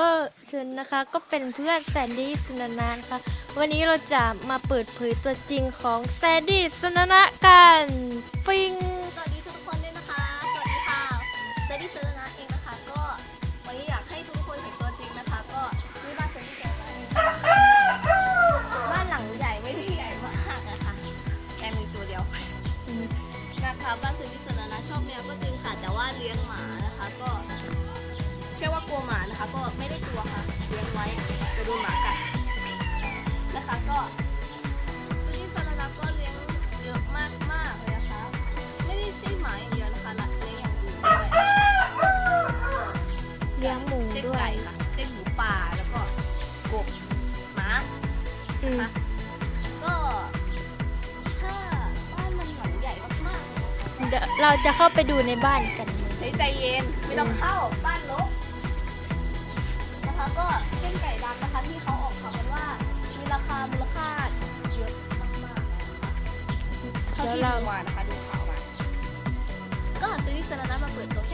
ก็เชิญนะคะก็เป็นเพื่อนแซนดี้สนานานค่ะ วันนี้เราจะมาเปิดเผยตัวจริงของแซนดี้สนานะกันฟิงสวัสดีทุกคนด้วยนะคะ สวัสดีค่ะเซนดี้เซอร์นะเองนะคะ ก็วันนี้อยากให้ทุกคนเห็นตัวจริงนะคะ ก็นี่บ้านเซนดี้เซอร์นะบ้านหลังใหญ่ไม่ได้ใหญ่มากนะคะแค่มีตัวเดียวนะคะบ้านเซนดี้เซอร์นะชอบแมวก็จริงค่ะ แต่ว่าเลี้ยงหมา ด้วย ไก่ค่ะเช่นหมูป่าแล้วก็กบหมาอืม นะคะก็ถ้าบ้านมันหลังใหญ่มากๆเดี๋ยวเราจะเข้าไปดูในบ้านกันเฮ้ยใจเย็นไม่ต้องเข้าบ้านลกนะคะก็เช่นไก่ดำนะคะที่เขาออกข่าวกันว่ามีราคามูลค่าเยอะมากๆนะคะเท่าที่ดูมานะคะดูข่าวมาก็ซื้อสานมาเปิดตัวแค่